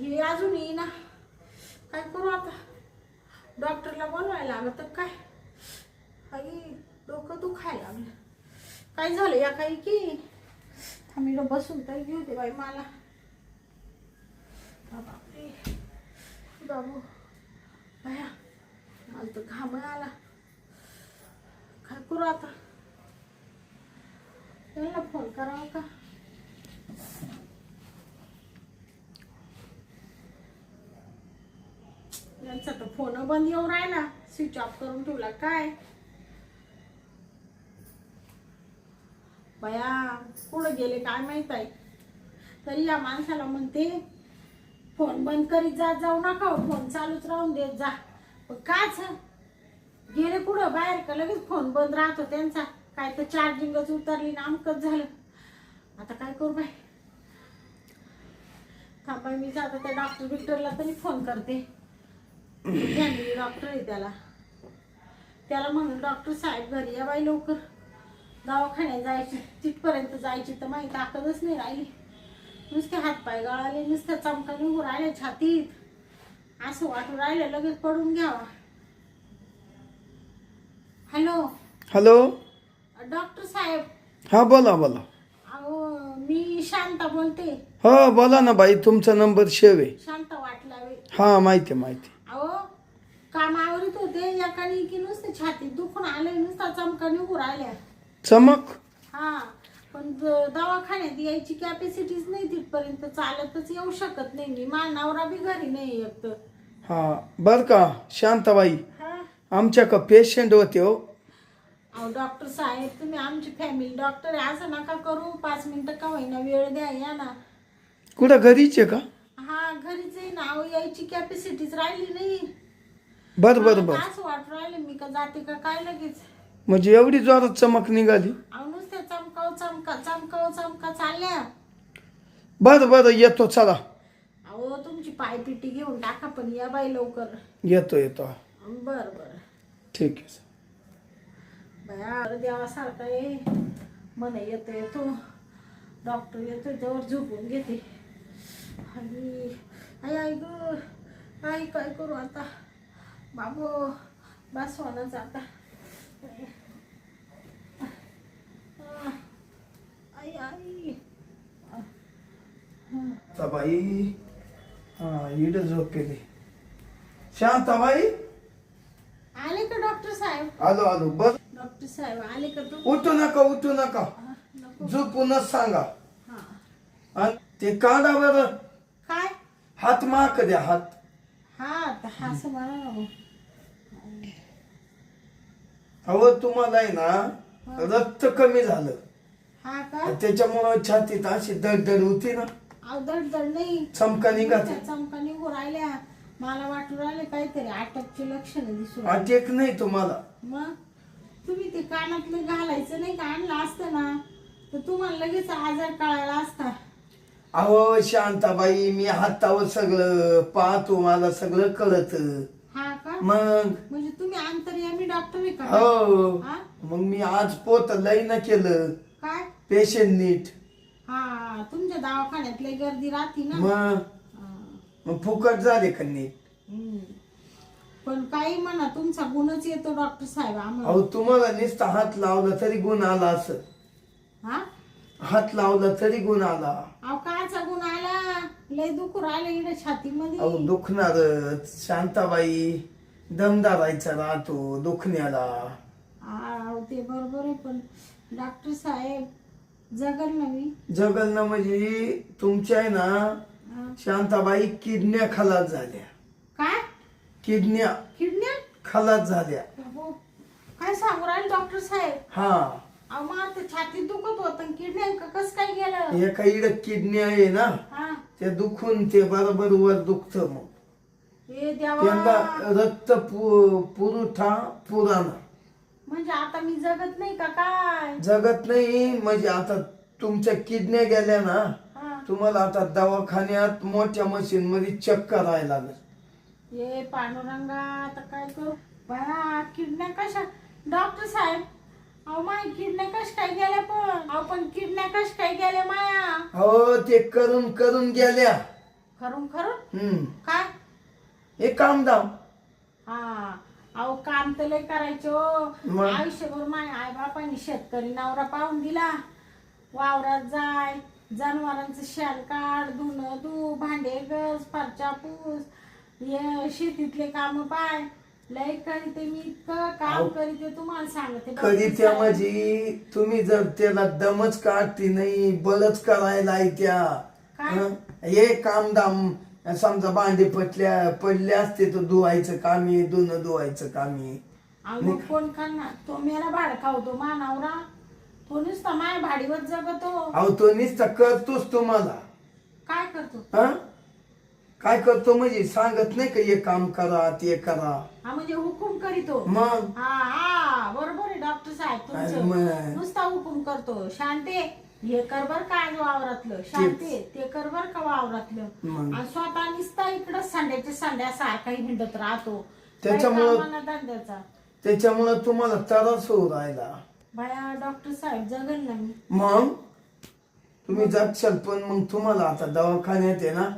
हे अजून येईना. काय करू आता? डॉक्टरला बोलवायला लागत तर काय? आई डोकं दुखायला लागलं. काय झालं या काही की? आम्ही बसून तर घेऊ दे बाई मला. बापरे. बाबू बाया मला तर घाम आला. काय करू आता? त्यांना फोन करावा का? यांचा तर फोन बंद येऊन राहिला. स्विच ऑफ करून ठेवला. काय? बया कुठं गेले काय माहीत आहे? तरी या माणसाला म्हणते फोन बंद करीत जात जाऊ नका हो, फोन चालूच राहून देत जा. काच? गेले कुठं? बाहेर का? लगेच फोन बंद राहतो त्यांचा. काय तर चार्जिंगच उतरली ना अमकच झालं. आता काय करू बाय थांबा मी जातो त्या डॉक्टर बिक्टरला तरी फोन करते. फॅमिली डॉक्टर आहे त्याला. त्याला म्हणून डॉक्टर साहेब घरी या बाई लवकर. दवाखान्यात जायची तिथपर्यंत जायची तर माही ताकदच नाही राहिली. नुसते हातपाय गळाले नुसत्या चमका निघून राहिले छातीत. असं वाटून राहिलं लगेच पडून घ्यावा. हॅलो हॅलो डॉक्टर साहेब? हा बोला बोला. अहो मी शांता बोलते. हो बोला ना बाई तुमचा नंबर शेव आहे. शांता वाटलावे. हा माहिती माहिती कामावरीत होते एकाने की नुसते छातीत दुखून आले नुसता चमका निघून राहिल्या. चमक? हा पण द- दवाखान्यात यायची कॅपॅसिटीच नाही तिथपर्यंत चालतच येऊ शकत नाही मी. मा नवरा बी घरी नाही एक तर हा बर का शांताबाई. हा. आमच्या का पेशंट होते हो. अहो डॉक्टर साहेब तुम्ही आमची फॅमिली डॉक्टर आहे. असं नका करू. पाच मिनिटं का होईना वेळ द्या या ना. कुठं घरीच आहे का? हा घरीच आहे ना. अहो यायची कॅपॅसिटीच राहिली नाही. बर बर बर. असं वाटू राहिले मी का जाते का काय लगेच? म्हणजे एवढी जोरात चमक निघाली. अहो नुसत्या चमकाव चमका चमकाव चमका चालल्या. बर बर येतो चला. अहो तुमची पायपिटी घेऊन टाका पण या बाई लवकर. येतो येतो. बर बर. ठीक आहे. बया देवासारखा आहे. मन येतो येतो. डॉक्टर येतो जवळ झोपून घेते. आणि आई आई ग आई काय करू आता? बाबू बसवानाच आता आई आई. शांताबाई हा इड झोपेली शांताबाई आले का डॉक्टर साहेब? आलो आलो बर डॉक्टर साहेब आले का तू उठू नका उठू नका. नको. झोपूनच सांगा. हा. आणि ते काढा बर काय? हात माक द्या हात. हा तर हा असं मग. अहो तुम्हाला आहे ना रक्त कमी झालं. हा का? त्याच्यामुळं छातीत अशी दडदड होती ना. अवदड दड नाही. चमका निघात त्या चमका निघू राहिल्या. मला वाटू राहिले काहीतरी अटकचे लक्षण दिसू अटॅक नाही तुम्हाला. मग? तुम्ही ते कानातलं घालायचं नाही का? आणलं असतं ना. तर तुम्हाला लगेच आजार कळायला असता. अहो शांताबाई मी हातावर सगळं पाहतो मला सगळं कळत. मग? म्हणजे तुम्ही अंतर्यामी डॉक्टर आहे का? हो. हा? मग मी आज पोत लई न केलं. काय? पेशंट नीट. हा तुमच्या दवाखान्यात लय गर्दी राहते ना. मग? हा. मग फुकट झाले का नीट? हम्म. पण काही म्हणा तुमचा गुणच येतो डॉक्टर साहेब आम्हाला. अहो तुम्हाला नुसता हात लावला तरी गुण आला असं. हा? हात लावला तरी गुण आला. अहो काचा गुण आला? लय दुखू राहिलं इकडे अहो छातीमध्ये दुखणारच. शांताबाई. दम धरायचा राहतो दुखण्याला. ते बरोबर आहे पण डॉक्टर साहेब जगल ना मी. जगलनं म्हणजे तुमच्या आहे ना हा. शांताबाई किडन्या खलास झाल्या. काय? किडन्या. किडन्या? खलास झाल्या. हो काय सांगू राहिले डॉक्टर साहेब? हा. अहो ते छातीत दुखत होतं किडन्या कस काय गेलं? एका इड किडन्या आहे ना हा. ते दुखून ते बरोबर वर दुखत मग. हे त्यांना देवा रक्त पु- पुरवठा पुराणा. म्हणजे आता मी जगत नाही का काय? जगत नाही म्हणजे आता तुमच्या किडन्या गेल्या ना हा. तुम्हाला आता दवाखान्यात मोठ्या मशीन मध्ये चेक करायला लागेल. ये पांडुरंगा आता काय करू? बाया किडन्या कशा? डॉक्टर साहेब अहो माय किडन्या कश काय गेल्या पण? अहो पण किडन्या कश काय गेल्या माया? हो ते करून करून गेल्या. खरून खरून हम्म. काय? हे काम दाम हा अहो काम तर लय करायचे मग? आयुष्यभर माय आई बापाने शेतकरी नवरा पाहून दिला वावरात जाय जनावरांचं शेण काढ धुणं धू भांडे गस फरच्या पूस हे शेतीतले काम पाय लय करीते मी इतकं काम. करीते तुम्हाला सांगते कधी त्या माझी तुम्ही जर त्याला दमच काढती नाही बलच करायला त्या काय? हं? हे काम दाम समजा भांडे पटल्या पडले असते तर धुवायचं कामी धुणं धुवायचं कामी अहो मग कोण खाणार तो मेला भाड खावतो मानावरा तो नुसता माय भाडीवर जगतो. अहो तो नुसता करतोच तुम्हाला. काय करतो? हा? काय करतो म्हणजे? सांगत नाही का हे काम करा ते करा. हा म्हणजे हुकूम करीतो. मग? हा हा बरोबर आहे डॉक्टर साहेब तुमचं. मग. नुसता हुकूम करतो. शांते हे कर बर का आज वावरातलं? शांते ते कर बर का वावरातलं. आणि स्वतः नुसता इकडं संड्याच्या संड्या सारखाही हिंडत राहतो. त्याच्यामुळं- काही कामाला धंद्याचा. त्याच्यामुळं तुम्हाला त्रास होऊ राहिला. बाया डॉक्टर साहेब जगल ना मी. मग? तुम्ही जातशाल पण मग तुम्हाला आता दवाखान्यात आहे ना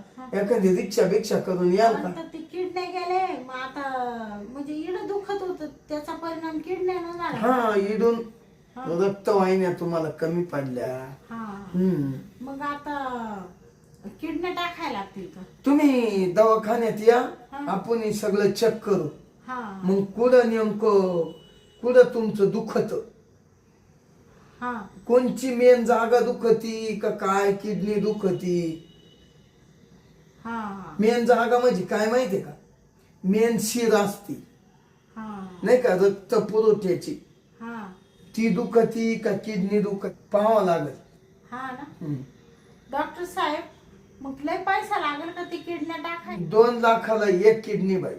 एखादी रिक्षा भिक्षा करून याल का? आता ते किडण्या गेले. मग आता म्हणजे इड दुखत होत. त्याचा परिणाम किडण्यानं झाला. हा इडून रक्तवाहिन्या तुम्हाला कमी पडल्या. हम्म. मग आता किडण्या टाकायला लागतील का? तुम्ही दवाखान्यात या. आपण हे सगळं चेक करू. हा. मग कुठं नेमकं कुठं तुमचं दुखत? हा. कोणची मेन जागा दुखती का काय किडनी दुखती? हा. मेन जागा म्हणजे काय माहितीये का? मेन शिर असती. हा. नाही का? रक्त पुरवठ्याची. ती दुखती का किडनी दुखत पाहावं लागल. हा ना? हम्म. डॉक्टर साहेब मग लय पैसा लागेल का ती टाकाय दोन लाखाला एक किडनी बाई.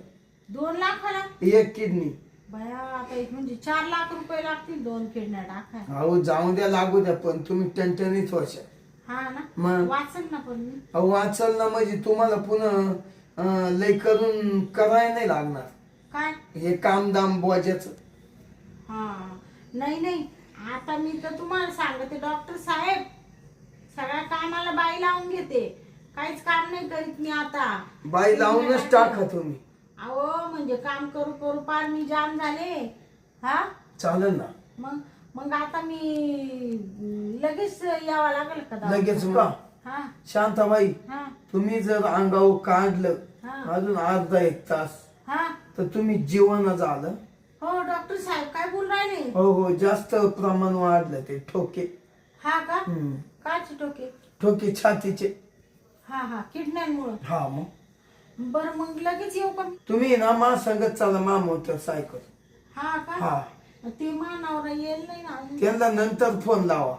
दोन लाखाला? एक किडनी. बया आता एक म्हणजे चार लाख रुपये लागतील दोन किडण्या टाकाय अहो जाऊ द्या लागू द्या पण तुम्ही टणटणीत व्हायच्या हा ना? मग? वाचन ना पण मी. अहो वाचल ना म्हणजे तुम्हाला पुन्हा अं, लय करून करायला नाही लागणार. काय? हे काम दाम बोजाचं हा. नाही नाही. आता मी तर तुम्हाला सांगते डॉक्टर साहेब सगळ्या कामाला बाई लावून घेते. काहीच काम नाही करीत मी आता. बाई लावूनच टाका तुम्ही. अहो म्हणजे काम करू करू पार मी जाम झाले. हा? चालेल ना. मग मग आता मी लगेच यावं लागेल का? लगेच का? हा. शांताबाई हा. तुम्ही जर अंगावर काढलं हा. अजून अर्धा एक तास हा. तर तुम्ही जीवन झालं हो डॉक्टर साहेब काय बोल राहिले? हो हो जास्त प्रमाण वाढलं ते ठोके. हा का? हम्म. काचे टोके ठोके छातीचे. हा हा किडण्यांमुळं. हा मग? बरं मग लगेच येऊ का? मी? तुम्ही ना मा संगत चला मा मोटरसायकल हा का? हा. ते मानावर येईल नाही ना अजून. त्यांना नंतर फोन लावा.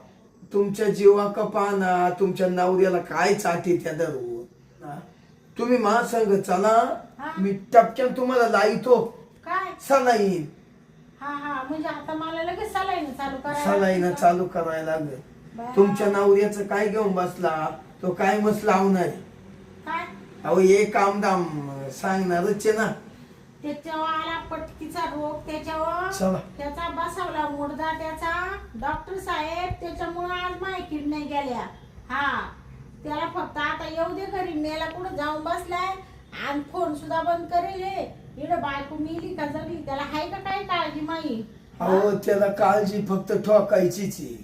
तुमच्या जीवाका पाहना तुमच्या नवऱ्याला काय चाटी त्या हा. तुम्ही मा संग चला हा. मी टपक्यान तुम्हाला लाईतो. काय? सलाईन. हा हा म्हणजे आता मला लगेच सलाईन चालू करायला सलाईन लागतील का? चालू करायला लागेल. बा- तुमच्या नवऱ्याचं काय घेऊन बसला? तो काय मस्त लावणार? आहे. काय? अहो हे काम दाम सांगणारच आहे ना. त्याच्यावर आला पटकीचा रोग त्याच्यावर त्याचा बसवला मुडदा त्याचा. डॉक्टर साहेब त्याच्यामुळे आज माय किडण्या गेल्या. हा त्याला फक्त आता येऊ दे घरी. मेला कुठं जाऊन बसलाय. आणि फोन सुद्धा बंद करेल हे. इकडं बायको मिली का जगली? त्याला हाय का काय काळजी माई? अहो त्याला काळजी फक्त ठोकायचीच आहे.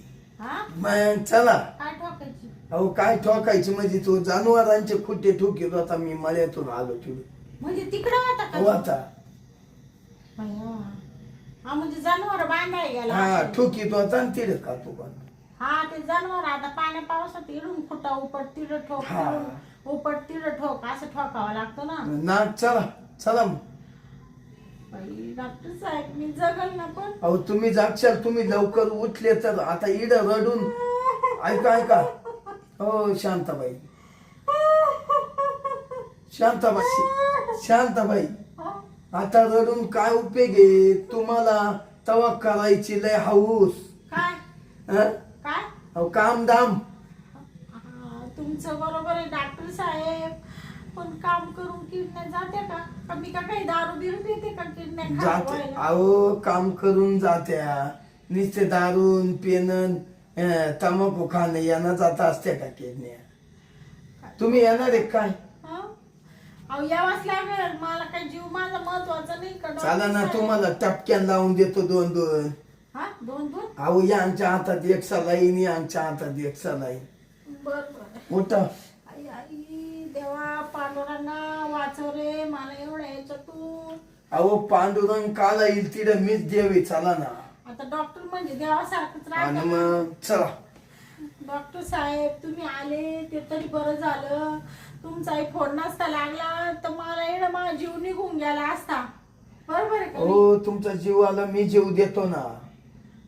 हा? मग चला. काय ठोकायची? अहो काय ठोकायची म्हणजे तो जनावरांचे खुट्टे ठोकीत होता मी मळ्यातून आलो तिथे म्हणजे तिकडं होता का? आता. हा म्हणजे जनावर बांधाय गेला. हा असेल. ठोकीत होता आणि तिथे का तू पण. हा ते जनावर आता पाण्या पावसात इडून फुटा उपट तिड ठोक हा. उपट तिड ठोक असं ठोकावं लागतं ना. ना चला चला मग. बाई, डॉक्टर साहेब मी जगल ना पण. अहो तुम्ही जागशाल तुम्ही लवकर उठले तर आता इड रडून. ऐका ऐका. हो शांताबाई. शांताबाई शांताबाई. आता रडून काय उपयोग आहे? तुम्हाला तवा करायची लय हाऊस. काय? हं? काय? अहो काम दाम हा, तुमचं बरोबर आहे डॉक्टर साहेब. पण काम करून किडण्या जाते का? का मी का काही दारू बिरू पिते का किडण्या जाते? अहो काम करून जात्या. नुसते दारून पेन तंबाखू खाणं यांना जाता असते का किडण्या? तुम्ही येणार आहे काय? हा, अहो यावाच लागेल. मला काय जीव माझा महत्त्वाचा नाही का? चला ना तुम्हाला टपक्यान लावून देतो दोन दोन? हा? दोन दोन? अहो यांच्या हातात एक सलाईन यांच्या हातात एक सलाईन. बर बर. देवा पांडुरांना वाचव रे मला याच्यातून अहो पांडुरंग काला येईल तिथं मीच देवी चला ना. आता डॉक्टर म्हणजे देवासारखंच आणि राहतं मग चला. डॉक्टर साहेब तुम्ही आले ते तरी बरं झालं. तुमचाही फोन नसता लागला तर मला एवढा माझा जीव निघून गेला असता. बरोबर आहे का नाही? हो तुमच्या जीवाला मी जीव देतो ना.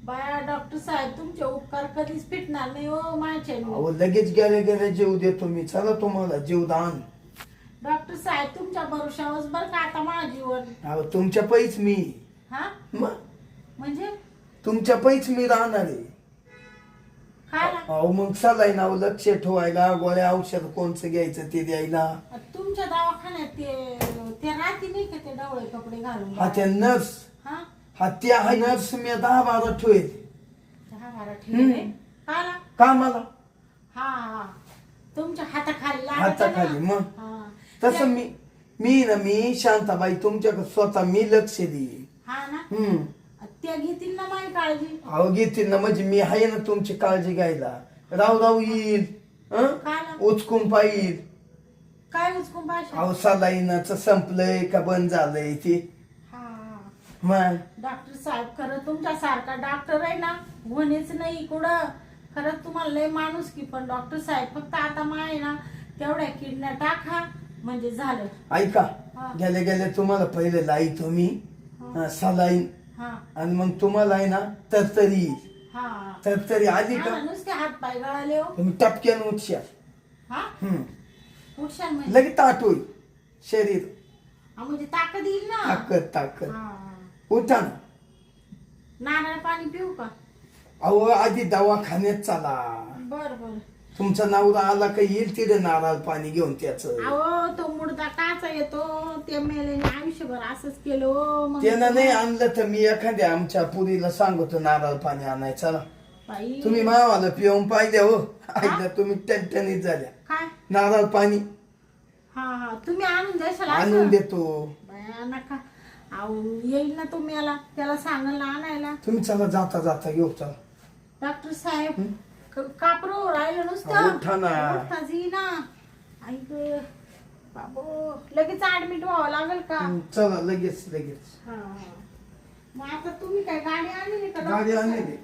बाया डॉक्टर साहेब तुमचे उपकार कधीच फिटणार नाही हो माझ्या अहो लगेच गेले गेले जीव देतो मी. चला तुम्हाला जीवदान. डॉक्टर साहेब तुमच्या भरोशावर बरं का आता माझं जीवन अहो तुमच्या पैच मी. हा? मग म्हणजे? तुमच्या पैच मी राहणार आहे. काय ना अहो मग सलाईन अहो लक्ष ठेवायला. गोळ्या औषध कोणचं घ्यायचं ते द्यायला. तुमच्या दवाखान्यात ते ते राहते नाही का ते डवळे कपडे घालून? हा त्या नर्स. हा? हा त्या हा नर्स. मी दहा बारा ठेवेल. दहा बारा ठेवले काय ना का मला हा हा. तुमच्या हाताखाली लागतं. हाताखाली, मग? हा. तसं मी मी ना मी शांताबाई तुमच्याकडे स्वतः मी लक्ष देईन. हा ना? हम्म. त्या घेतील ना माझी काळजी? अहो घेतील ना म्हणजे मी आहे ना तुमची काळजी घ्यायला. राव राव येईल. हं? काय ना? उचकून पाहिल. काय उचकून भाषा अहो सलाईनाचं संपलंय का बंद झालंय ते? हा. मग? डॉक्टर साहेब खरं तुमच्यासारखा डॉक्टर आहे ना होणेच नाही कुठं. खरंच तुम्हाला लय माणूस की पण डॉक्टर साहेब फक्त आता माय ना तेवढ्या किडण्या टाका. म्हणजे झालं. ऐका. हा. गेल्या गेल्या तुम्हाला पहिले लाईतो मी. हा. सलाईन हा. आणि मग तुम्हाला आहे ना तरतरी येईल. हा. तरतरी आली हा, का नुसते हात पाय गळाले हो. तुम्ही टपक्यान उठशा. हा? हम्म. उठशाल म्हणजे? लगेच ताट होईल. शरीर. हा, म्हणजे ताकद येईल ना? ताकद ताकद. हा. उठा ना. नारळ पाणी पिऊ का? अहो आधी दवाखान्यात चला. बर बर. तुमचा नवरा आला का येईल तिथे नारळ पाणी घेऊन त्याच? अहो तो मुडदा काचा येतो ते मेलेने आयुष्यभर असंच केलं. मग त्यानं नाही आणलं तर मी एखाद्या आमच्या पुरीला सांगतो नारळ पाणी आणाय चला. बाई. तुम्ही मावाला पिऊन पाहिजे हो. ऐकलं तुम्ही टणटणीत झाल्या. काय? नारळ पाणी. हा हा. तुम्ही आणून द्याल आणून? देतो. बाया नका अहो येईल ना तुम्ही याला त्याला सांगाल ना आणायला. तुम्ही चला जाता जाता घेऊ चला. डॉक्टर साहेब कापरो राहिलं नुसतं उठा ना. उठताच येईना. ऐक बाबो लगेच ऍडमिट व्हावं लागेल का चला लगेच लगेच हा. मग आता तुम्ही काय गाडी आणली का गाडी आणली?